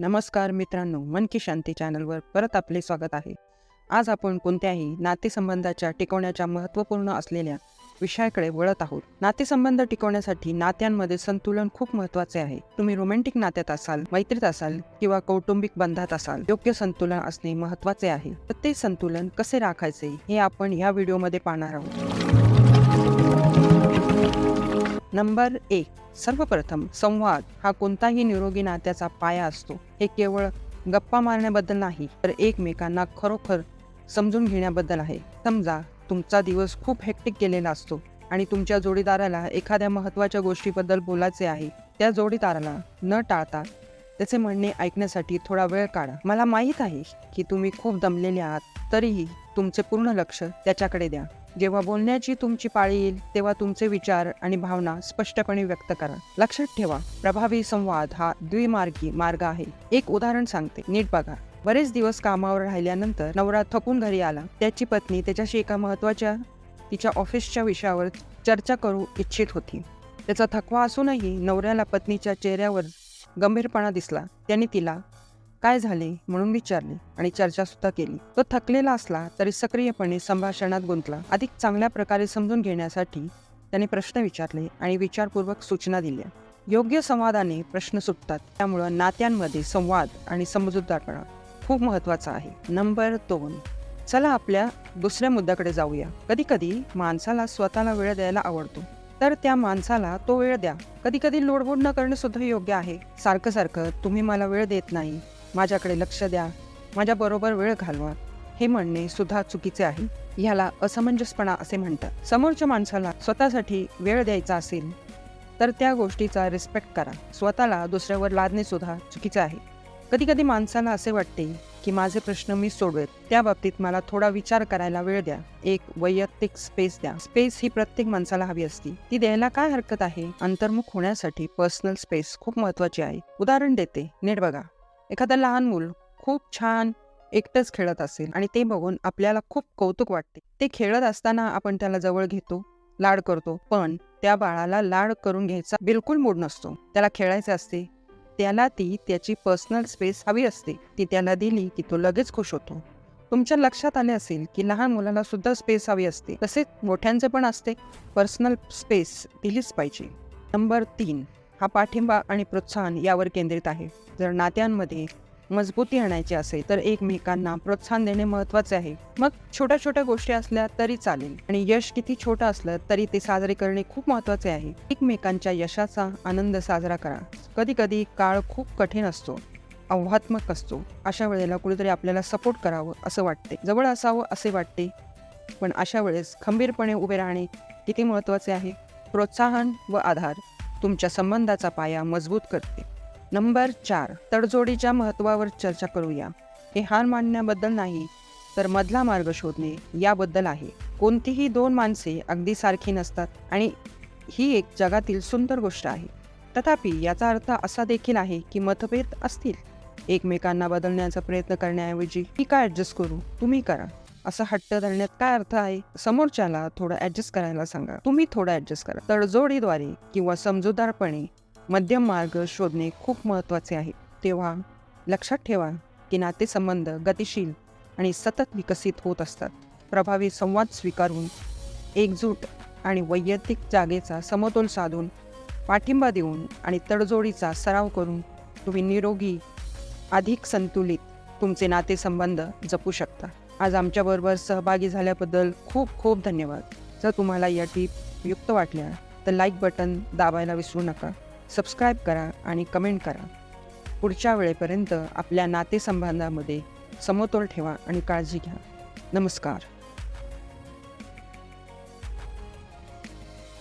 नमस्कार मित्रांनो मन की शांती चॅनलवर परत आपले स्वागत आहे. आज आपण कोणत्याही नातेसंबंधाच्या टिकवण्याच्या महत्त्वपूर्ण असलेल्या विषयाकडे वळत आहोत. नातेसंबंध टिकवण्यासाठी नात्यांमध्ये संतुलन खूप महत्त्वाचे आहे. तुम्ही रोमॅन्टिक नात्यात असाल मैत्रीत असाल किंवा कौटुंबिक बंधात असाल योग्य संतुलन असणे महत्त्वाचे आहे. तर ते संतुलन कसे राखायचे हे आपण या व्हिडिओमध्ये पाहणार आहोत. नंबर एक सर्वप्रथम संवाद हा कोणताही निरोगी नात्याचा पाया असतो. हे केवळ गप्पा मारण्याबद्दल नाही तर एकमेकांना खरोखर समजून घेण्याबद्दल आहे. समजा तुमचा दिवस खूप हेक्टिक गेलेला असतो आणि तुमच्या जोडीदाराला एखाद्या महत्त्वाच्या गोष्टीबद्दल बोलायचे आहे त्या जोडीदाराला न टाळता त्याचे म्हणणे ऐकण्यासाठी थोडा वेळ काढा. मला माहीत आहे की तुम्ही खूप दमलेले आहात तरीही तुमचे पूर्ण लक्ष त्याच्याकडे द्या. जेव्हा बोलण्याची तुमची पाळी येईल तेव्हा तुमचे विचार आणि भावना स्पष्टपणे व्यक्त करा. लक्षात ठेवा प्रभावी संवाद हा द्विमार्गी मार्ग आहे. एक उदाहरण सांगते. नीट बघा. बरेच दिवस कामावर राहिल्यानंतर नवरा थकून घरी आला. त्याची पत्नी त्याच्याशी एका महत्त्वाच्या तिच्या ऑफिसच्या विषयावर चर्चा करू इच्छित होती. त्याचा थकवा असूनही नवऱ्याला पत्नीच्या चेहऱ्यावर गंभीरपणा दिसला. त्याने तिला काय झाले म्हणून विचारले आणि चर्चा सुद्धा केली. तो थकलेला असला तरी सक्रियपणे संभाषणात गुंतला. अधिक चांगल्या प्रकारे समजून घेण्यासाठी त्याने प्रश्न विचारले आणि विचारपूर्वक सूचना दिल्या. योग्य संवादाने प्रश्न सुटतात. त्यामुळं नात्यांमध्ये संवाद आणि समजूतदारपणा खूप महत्त्वाचा आहे. नंबर दोन. चला आपल्या दुसऱ्या मुद्द्याकडे जाऊया. कधी कधी माणसाला स्वतःला वेळ द्यायला आवडतो. तर त्या माणसाला तो वेळ द्या. कधी कधी लोडबोड न करणे सुद्धा योग्य आहे. सारखं सारखं तुम्ही मला वेळ देत नाही. माझ्याकडे लक्ष द्या. माझ्याबरोबर वेळ घालवा. हे म्हणणे सुद्धा चुकीचे आहे. ह्याला असमंजसपणा असे म्हणतात. समोरच्या माणसाला स्वतःसाठी वेळ द्यायचा असेल तर त्या गोष्टीचा रिस्पेक्ट करा. स्वतःला दुसऱ्यावर लादणे सुद्धा चुकीचे आहे. कधी कधी माणसाला असे वाटते की माझे प्रश्न मी सोडवेत त्या बाबतीत मला थोडा विचार करायला वेळ द्या. एक वैयक्तिक स्पेस द्या. स्पेस ही प्रत्येक माणसाला हवी असती. ती द्यायला काय हरकत आहे? अंतर्मुख होण्यासाठी पर्सनल स्पेस खूप महत्वाची आहे. उदाहरण देते. नीट बघा. एखादं लहान मूल खूप छान एकटंच खेळत असेल आणि ते बघून आपल्याला खूप कौतुक वाटते. ते खेळत असताना आपण त्याला जवळ घेतो लाड करतो पण त्या बाळाला लाड करून घ्यायचा बिलकुल मूड नसतो. त्याला खेळायचे असते त्याला ती त्याची पर्सनल स्पेस हवी असते. ती त्याला दिली की तो लगेच खुश होतो. तुमच्या लक्षात आले असेल की लहान मुलाला सुद्धा स्पेस हवी असते. तसेच मोठ्यांचे पण असते. पर्सनल स्पेस दिलीच पाहिजे. नंबर तीन हा पाठिंबा आणि प्रोत्साहन यावर केंद्रित आहे. जर नात्यांमध्ये मजबूती आणायची असेल तर एकमेकांना प्रोत्साहन देणे महत्त्वाचे आहे. मग छोट्या छोट्या गोष्टी असल्या तरी चालेल आणि यश किती छोटं असलं तरी ते साजरे करणे खूप महत्त्वाचे आहे. एकमेकांच्या यशाचा आनंद साजरा करा. कधी कधी काळ खूप कठीण असतो. आव्हात्मक असतो. अशा वेळेला कुणीतरी आपल्याला सपोर्ट करावं असं वाटते. जवळ असावं असे वाटते. पण अशा वेळेस खंबीरपणे उभे राहणे किती महत्त्वाचे आहे? प्रोत्साहन व आधार. तुमच्या संबंधाचा पाया मजबूत करते. नंबर चार तडजोडीच्या महत्त्वावर चर्चा करूया. हे हार मानण्याबद्दल नाही तर मधला मार्ग शोधणे याबद्दल आहे. कोणतीही दोन माणसे अगदी सारखी नसतात आणि ही एक जगातील सुंदर गोष्ट आहे. तथापि याचा अर्थ असा देखील आहे की मतभेद असतील. एकमेकांना बदलण्याचा प्रयत्न करण्याऐवजी मी काय ॲडजस्ट करू तुम्ही करा. असं हट्ट धरण्यात काय अर्थ आहे? समोरच्याला थोडं ऍडजस्ट करायला सांगा. तुम्ही थोडं ऍडजस्ट करा. तडजोडीद्वारे किंवा समजूतदारपणे मध्यम मार्ग शोधणे खूप महत्त्वाचे आहे. तेव्हा लक्षात ठेवा की नातेसंबंध गतिशील आणि सतत विकसित होत असतात. प्रभावी संवाद स्वीकारून एकजूट आणि वैयक्तिक जागेचा समतोल साधून पाठिंबा देऊन आणि तडजोडीचा सराव करून तुम्ही निरोगी अधिक संतुलित तुमचे नातेसंबंध जपू शकता. आज आमच्याबरोबर सहभागी झाल्याबद्दल खूप खूप धन्यवाद. जर तुम्हाला या टीप युक्त वाटल्या तर लाईक बटन दाबायला विसरू नका सबस्क्राईब करा आणि कमेंट करा. पुढच्या वेळेपर्यंत आपल्या नातेसंबंधामध्ये समतोल ठेवा आणि काळजी घ्या. नमस्कार.